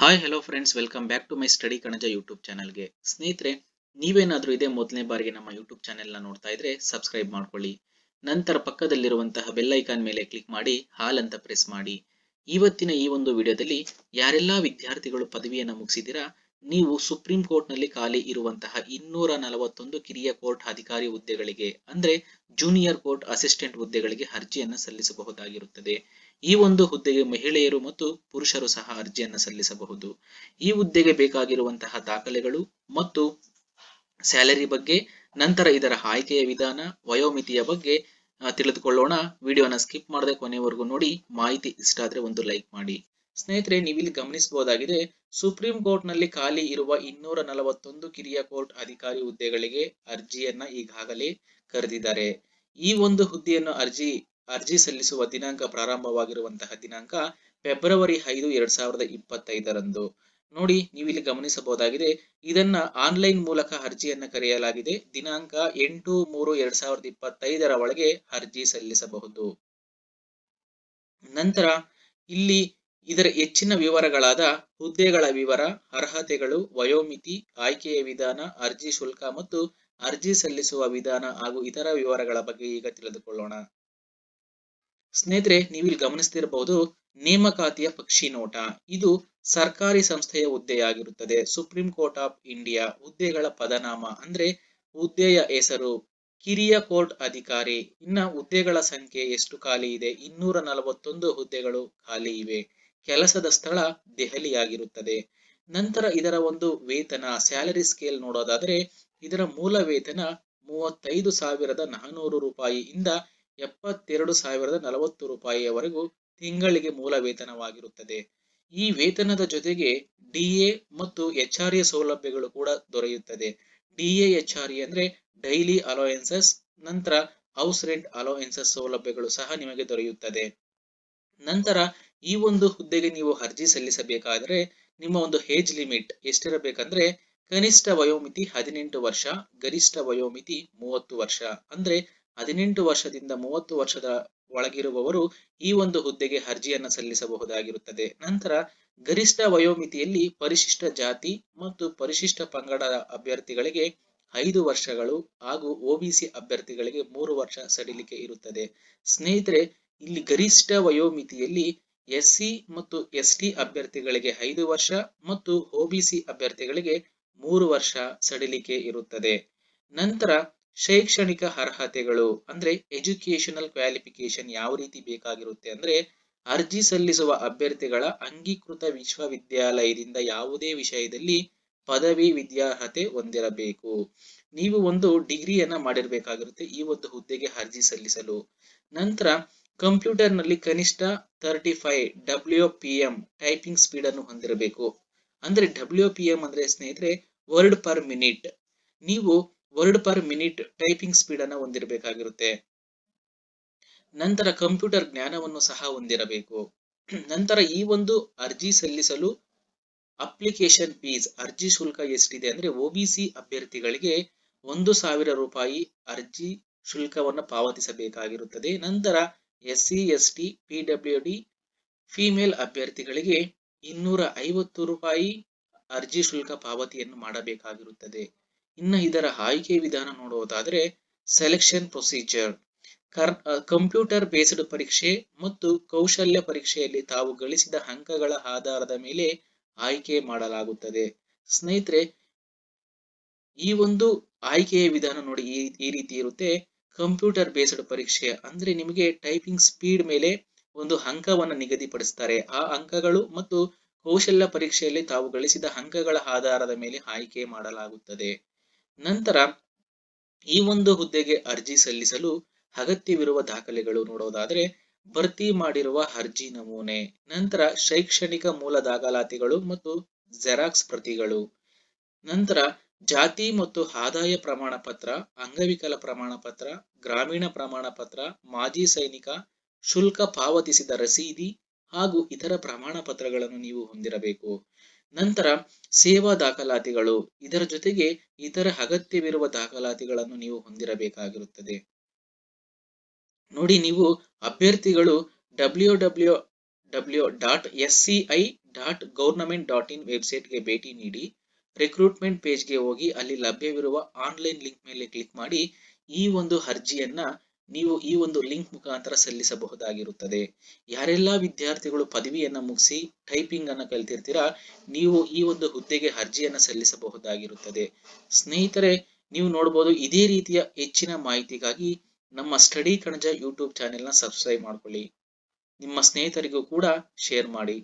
Hi hello friends welcome back to my study Kanaja YouTube ಚಾನಲ್ಗೆ ಸ್ನೇಹಿತರೆ, ನೀವೇನಾದರೂ ಇದೇ ಮೊದಲನೇ ಬಾರಿಗೆ ನಮ್ಮ ಯೂಟ್ಯೂಬ್ ಚಾನೆಲ್ನ ನೋಡ್ತಾ ಇದ್ರೆ ಸಬ್ಸ್ಕ್ರೈಬ್ ಮಾಡ್ಕೊಳ್ಳಿ. ನಂತರ ಪಕ್ಕದಲ್ಲಿರುವಂತಹ ಬೆಲ್ ಐಕಾನ್ ಮೇಲೆ ಕ್ಲಿಕ್ ಮಾಡಿ, ಹಾಲ್ ಅಂತ ಪ್ರೆಸ್ ಮಾಡಿ. ಇವತ್ತಿನ ಈ ಒಂದು ವಿಡಿಯೋದಲ್ಲಿ ಯಾರೆಲ್ಲ ವಿದ್ಯಾರ್ಥಿಗಳು ಪದವಿಯನ್ನ ಮುಗಿಸಿದಿರಾ ನೀವು ಸುಪ್ರೀಂ ಕೋರ್ಟ್ನಲ್ಲಿ ಖಾಲಿ ಇರುವಂತಹ ಇನ್ನೂರ ನಲವತ್ತೊಂದು ಕಿರಿಯ ಕೋರ್ಟ್ ಅಧಿಕಾರಿ ಹುದ್ದೆಗಳಿಗೆ, ಅಂದ್ರೆ ಜೂನಿಯರ್ ಕೋರ್ಟ್ ಅಸಿಸ್ಟೆಂಟ್ ಹುದ್ದೆಗಳಿಗೆ ಅರ್ಜಿಯನ್ನು ಸಲ್ಲಿಸಬಹುದಾಗಿರುತ್ತದೆ. ಈ ಒಂದು ಹುದ್ದೆಗೆ ಮಹಿಳೆಯರು ಮತ್ತು ಪುರುಷರು ಸಹ ಅರ್ಜಿಯನ್ನು ಸಲ್ಲಿಸಬಹುದು. ಈ ಹುದ್ದೆಗೆ ಬೇಕಾಗಿರುವಂತಹ ದಾಖಲೆಗಳು ಮತ್ತು ಸ್ಯಾಲರಿ ಬಗ್ಗೆ, ನಂತರ ಇದರ ಆಯ್ಕೆಯ ವಿಧಾನ, ವಯೋಮಿತಿಯ ಬಗ್ಗೆ ತಿಳಿದುಕೊಳ್ಳೋಣ. ವಿಡಿಯೋನ ಸ್ಕಿಪ್ ಮಾಡದೆ ಕೊನೆವರೆಗೂ ನೋಡಿ. ಮಾಹಿತಿ ಇಷ್ಟ ಆದ್ರೆ ಒಂದು ಲೈಕ್ ಮಾಡಿ. ಸ್ನೇಹಿತರೆ, ನೀವಿಲ್ಲಿ ಗಮನಿಸಬಹುದಾಗಿದೆ, ಸುಪ್ರೀಂ ಕೋರ್ಟ್ನಲ್ಲಿ ಖಾಲಿ ಇರುವ ಇನ್ನೂರ ನಲವತ್ತೊಂದು ಕಿರಿಯ ಕೋರ್ಟ್ ಅಧಿಕಾರಿ ಹುದ್ದೆಗಳಿಗೆ ಅರ್ಜಿಯನ್ನ ಈಗಾಗಲೇ ಕರೆದಿದ್ದಾರೆ. ಈ ಒಂದು ಹುದ್ದೆಯನ್ನು ಅರ್ಜಿ ಅರ್ಜಿ ಸಲ್ಲಿಸುವ ದಿನಾಂಕ ಪ್ರಾರಂಭವಾಗಿರುವಂತಹ ದಿನಾಂಕ ಫೆಬ್ರವರಿ ಐದು, ಎರಡ್ ಸಾವಿರದ ಇಪ್ಪತ್ತೈದರಂದು. ನೋಡಿ ನೀವು ಇಲ್ಲಿ ಗಮನಿಸಬಹುದಾಗಿದೆ, ಇದನ್ನ ಆನ್ಲೈನ್ ಮೂಲಕ ಅರ್ಜಿಯನ್ನ ಕರೆಯಲಾಗಿದೆ. ದಿನಾಂಕ ಎಂಟು ಮೂರು, ಎರಡ್ ಸಾವಿರದ ಇಪ್ಪತ್ತೈದರ ಒಳಗೆ ಅರ್ಜಿ ಸಲ್ಲಿಸಬಹುದು. ನಂತರ, ಇಲ್ಲಿ ಇದರ ಹೆಚ್ಚಿನ ವಿವರಗಳಾದ ಹುದ್ದೆಗಳ ವಿವರ, ಅರ್ಹತೆಗಳು, ವಯೋಮಿತಿ, ಆಯ್ಕೆಯ ವಿಧಾನ, ಅರ್ಜಿ ಶುಲ್ಕ ಮತ್ತು ಅರ್ಜಿ ಸಲ್ಲಿಸುವ ವಿಧಾನ ಹಾಗೂ ಇತರ ವಿವರಗಳ ಬಗ್ಗೆ ಈಗ ತಿಳಿದುಕೊಳ್ಳೋಣ. ಸ್ನೇಹಿತರೆ, ನೀವಿಲ್ಲಿ ಗಮನಿಸ್ತಿರಬಹುದು ನೇಮಕಾತಿಯ ಪಕ್ಷಿ ನೋಟ. ಇದು ಸರ್ಕಾರಿ ಸಂಸ್ಥೆಯ ಹುದ್ದೆಯಾಗಿರುತ್ತದೆ. ಸುಪ್ರೀಂ ಕೋರ್ಟ್ ಆಫ್ ಇಂಡಿಯಾ ಹುದ್ದೆಗಳ ಪದನಾಮ ಅಂದ್ರೆ ಹುದ್ದೆಯ ಹೆಸರು, ಕಿರಿಯ ಕೋರ್ಟ್ ಅಧಿಕಾರಿ. ಇನ್ನ ಹುದ್ದೆಗಳ ಸಂಖ್ಯೆ ಎಷ್ಟು ಖಾಲಿ ಇದೆ? ಇನ್ನೂರ ನಲವತ್ತೊಂದು ಹುದ್ದೆಗಳು ಖಾಲಿ ಇವೆ. ಕೆಲಸದ ಸ್ಥಳ ದೆಹಲಿಯಾಗಿರುತ್ತದೆ. ನಂತರ ಇದರ ಒಂದು ವೇತನ, ಸ್ಯಾಲರಿ ಸ್ಕೇಲ್ ನೋಡೋದಾದ್ರೆ ಇದರ ಮೂಲ ವೇತನ ಮೂವತ್ತೈದು ಸಾವಿರದ ನಾನೂರು ರೂಪಾಯಿಯಿಂದ ಎಪ್ಪತ್ತೆರಡು ಸಾವಿರದ ನಲವತ್ತು ರೂಪಾಯಿಯವರೆಗೂ ತಿಂಗಳಿಗೆ ಮೂಲ ವೇತನವಾಗಿರುತ್ತದೆ. ಈ ವೇತನದ ಜೊತೆಗೆ ಡಿಎ ಮತ್ತು ಎಚ್ ಆರ್ ಎ ಸೌಲಭ್ಯಗಳು ಕೂಡ ದೊರೆಯುತ್ತದೆ. ಡಿಎ ಎಚ್ ಆರ್ ಎ ಅಂದ್ರೆ ಡೈಲಿ ಅಲೋಯೆನ್ಸಸ್, ನಂತರ ಹೌಸ್ ರೆಂಟ್ ಅಲೋಯೆನ್ಸಸ್ ಸೌಲಭ್ಯಗಳು ಸಹ ನಿಮಗೆ ದೊರೆಯುತ್ತದೆ. ನಂತರ ಈ ಒಂದು ಹುದ್ದೆಗೆ ನೀವು ಅರ್ಜಿ ಸಲ್ಲಿಸಬೇಕಾದರೆ ನಿಮ್ಮ ಒಂದು ಏಜ್ ಲಿಮಿಟ್ ಎಷ್ಟಿರಬೇಕಂದ್ರೆ ಕನಿಷ್ಠ ವಯೋಮಿತಿ ಹದಿನೆಂಟು ವರ್ಷ, ಗರಿಷ್ಠ ವಯೋಮಿತಿ ಮೂವತ್ತು ವರ್ಷ ಅಂದ್ರೆ ಹದಿನೆಂಟು ವರ್ಷದಿಂದ ಮೂವತ್ತು ವರ್ಷದ ಒಳಗಿರುವವರು ಈ ಒಂದು ಹುದ್ದೆಗೆ ಅರ್ಜಿಯನ್ನು ಸಲ್ಲಿಸಬಹುದಾಗಿರುತ್ತದೆ. ನಂತರ ಗರಿಷ್ಠ ವಯೋಮಿತಿಯಲ್ಲಿ ಪರಿಶಿಷ್ಟ ಜಾತಿ ಮತ್ತು ಪರಿಶಿಷ್ಟ ಪಂಗಡದ ಅಭ್ಯರ್ಥಿಗಳಿಗೆ ಐದು ವರ್ಷಗಳು ಹಾಗೂ ಒಬಿಸಿ ಅಭ್ಯರ್ಥಿಗಳಿಗೆ ಮೂರು ವರ್ಷ ಸಡಿಲಿಕೆ ಇರುತ್ತದೆ. ಸ್ನೇಹಿತರೆ, ಇಲ್ಲಿ ಗರಿಷ್ಠ ವಯೋಮಿತಿಯಲ್ಲಿ ಎಸ್ಸಿ ಮತ್ತು ಎಸ್ಟಿ ಅಭ್ಯರ್ಥಿಗಳಿಗೆ ಐದು ವರ್ಷ ಮತ್ತು ಒಬಿಸಿ ಅಭ್ಯರ್ಥಿಗಳಿಗೆ ಮೂರು ವರ್ಷ ಸಡಿಲಿಕೆ ಇರುತ್ತದೆ. ನಂತರ ಶೈಕ್ಷಣಿಕ ಅರ್ಹತೆಗಳು ಅಂದ್ರೆ ಎಜುಕೇಶನಲ್ ಕ್ವಾಲಿಫಿಕೇಶನ್ ಯಾವ ರೀತಿ ಬೇಕಾಗಿರುತ್ತೆ ಅಂದ್ರೆ ಅರ್ಜಿ ಸಲ್ಲಿಸುವ ಅಭ್ಯರ್ಥಿಗಳ ಅಂಗೀಕೃತ ವಿಶ್ವವಿದ್ಯಾಲಯದಿಂದ ಯಾವುದೇ ವಿಷಯದಲ್ಲಿ ಪದವಿ ವಿದ್ಯಾರ್ಹತೆ ಹೊಂದಿರಬೇಕು. ನೀವು ಒಂದು ಡಿಗ್ರಿಯನ್ನ ಮಾಡಿರ್ಬೇಕಾಗಿರುತ್ತೆ ಈ ಒಂದು ಹುದ್ದೆಗೆ ಅರ್ಜಿ ಸಲ್ಲಿಸಲು. ನಂತರ ಕಂಪ್ಯೂಟರ್ನಲ್ಲಿ ಕನಿಷ್ಠ thirty five W P M typing speed ಅನ್ನು ಹೊಂದಿರಬೇಕು. ಅಂದ್ರೆ ಡಬ್ಲ್ಯೂ ಪಿ ಎಂ ಅಂದ್ರೆ ಸ್ನೇಹಿತರೆ ವರ್ಡ್ ಪರ್ ಮಿನಿಟ್. ನೀವು word per minute typing speed ಅನ್ನು ಹೊಂದಿರಬೇಕಾಗಿರುತ್ತೆ. ನಂತರ ಕಂಪ್ಯೂಟರ್ ಜ್ಞಾನವನ್ನು ಸಹ ಹೊಂದಿರಬೇಕು. ನಂತರ ಈ ಒಂದು ಅರ್ಜಿ ಸಲ್ಲಿಸಲು ಅಪ್ಲಿಕೇಶನ್ ಫೀಸ್, ಅರ್ಜಿ ಶುಲ್ಕ ಎಷ್ಟಿದೆ ಅಂದ್ರೆ ಒಬಿಸಿ ಅಭ್ಯರ್ಥಿಗಳಿಗೆ ಒಂದು ಸಾವಿರ ರೂಪಾಯಿ ಅರ್ಜಿ ಶುಲ್ಕವನ್ನು ಪಾವತಿಸಬೇಕಾಗಿರುತ್ತದೆ. ನಂತರ S C S T P W D female ಅಭ್ಯರ್ಥಿಗಳಿಗೆ ಇನ್ನೂರ ಐವತ್ತು ರೂಪಾಯಿ ಅರ್ಜಿ ಶುಲ್ಕ ಪಾವತಿಯನ್ನು ಮಾಡಬೇಕಾಗಿರುತ್ತದೆ. ಇನ್ನು ಇದರ ಆಯ್ಕೆ ವಿಧಾನ ನೋಡುವುದಾದ್ರೆ ಸೆಲೆಕ್ಷನ್ ಪ್ರೊಸೀಜರ್ ಕಂಪ್ಯೂಟರ್ ಬೇಸ್ಡ್ ಪರೀಕ್ಷೆ ಮತ್ತು ಕೌಶಲ್ಯ ಪರೀಕ್ಷೆಯಲ್ಲಿ ತಾವು ಗಳಿಸಿದ ಅಂಕಗಳ ಆಧಾರದ ಮೇಲೆ ಆಯ್ಕೆ ಮಾಡಲಾಗುತ್ತದೆ. ಸ್ನೇಹಿತರೆ, ಈ ಒಂದು ಆಯ್ಕೆಯ ವಿಧಾನ ನೋಡಿ ಈ ಈ ರೀತಿ ಇರುತ್ತೆ. ಕಂಪ್ಯೂಟರ್ ಬೇಸ್ಡ್ ಪರೀಕ್ಷೆ ಅಂದ್ರೆ ನಿಮಗೆ ಟೈಪಿಂಗ್ ಸ್ಪೀಡ್ ಮೇಲೆ ಒಂದು ಅಂಕವನ್ನು ನಿಗದಿಪಡಿಸ್ತಾರೆ. ಆ ಅಂಕಗಳು ಮತ್ತು ಕೌಶಲ್ಯ ಪರೀಕ್ಷೆಯಲ್ಲಿ ತಾವು ಗಳಿಸಿದ ಅಂಕಗಳ ಆಧಾರದ ಮೇಲೆ ಆಯ್ಕೆ ಮಾಡಲಾಗುತ್ತದೆ. ನಂತರ ಈ ಒಂದು ಹುದ್ದೆಗೆ ಅರ್ಜಿ ಸಲ್ಲಿಸಲು ಅಗತ್ಯವಿರುವ ದಾಖಲೆಗಳು ನೋಡೋದಾದ್ರೆ ಭರ್ತಿ ಮಾಡಿರುವ ಅರ್ಜಿ ನಮೂನೆ, ನಂತರ ಶೈಕ್ಷಣಿಕ ಮೂಲ ದಾಖಲಾತಿಗಳು ಮತ್ತು ಜೆರಾಕ್ಸ್ ಪ್ರತಿಗಳು, ನಂತರ ಜಾತಿ ಮತ್ತು ಆದಾಯ ಪ್ರಮಾಣ ಪತ್ರ ಅಂಗವಿಕಲ ಪ್ರಮಾಣ ಪತ್ರ ಗ್ರಾಮೀಣ ಪ್ರಮಾಣ ಪತ್ರ ಮಾಜಿ ಸೈನಿಕ, ಶುಲ್ಕ ಪಾವತಿಸಿದ ರಸೀದಿ ಹಾಗೂ ಇತರ ಪ್ರಮಾಣ ಪತ್ರಗಳನ್ನು ನೀವು ಹೊಂದಿರಬೇಕು. ನಂತರ ಸೇವಾ ದಾಖಲಾತಿಗಳು. ಇದರ ಜೊತೆಗೆ ಇತರ ಅಗತ್ಯವಿರುವ ದಾಖಲಾತಿಗಳನ್ನು ನೀವು ಹೊಂದಿರಬೇಕಾಗಿರುತ್ತದೆ. ನೋಡಿ, ನೀವು ಅಭ್ಯರ್ಥಿಗಳು W W W dot S C I dot government dot in ವೆಬ್ಸೈಟ್ಗೆ ಭೇಟಿ ನೀಡಿ, ರಿಕ್ರೂಟ್ಮೆಂಟ್ ಪೇಜ್ಗೆ ಹೋಗಿ ಅಲ್ಲಿ ಲಭ್ಯವಿರುವ ಆನ್ಲೈನ್ ಲಿಂಕ್ ಮೇಲೆ ಕ್ಲಿಕ್ ಮಾಡಿ ಈ ಒಂದು ಅರ್ಜಿಯನ್ನ ನೀವು ಈ ಒಂದು ಲಿಂಕ್ ಮುಖಾಂತರ ಸಲ್ಲಿಸಬಹುದಾಗಿರುತ್ತದೆ. ಯಾರೆಲ್ಲ ವಿದ್ಯಾರ್ಥಿಗಳು ಪದವಿಯನ್ನ ಮುಗಿಸಿ ಟೈಪಿಂಗ್ ಅನ್ನ ಕಲ್ತಿರ್ತೀರಾ, ನೀವು ಈ ಒಂದು ಹುದ್ದೆಗೆ ಅರ್ಜಿಯನ್ನ ಸಲ್ಲಿಸಬಹುದಾಗಿರುತ್ತದೆ. ಸ್ನೇಹಿತರೆ, ನೀವು ನೋಡಬಹುದು ಇದೇ ರೀತಿಯ ಹೆಚ್ಚಿನ ಮಾಹಿತಿಗಾಗಿ ನಮ್ಮ ಸ್ಟಡಿ ಕಣಜ ಯೂಟ್ಯೂಬ್ ಚಾನೆಲ್ನ ಸಬ್ಸ್ಕ್ರೈಬ್ ಮಾಡ್ಕೊಳ್ಳಿ. ನಿಮ್ಮ ಸ್ನೇಹಿತರಿಗೂ ಕೂಡ ಶೇರ್ ಮಾಡಿ.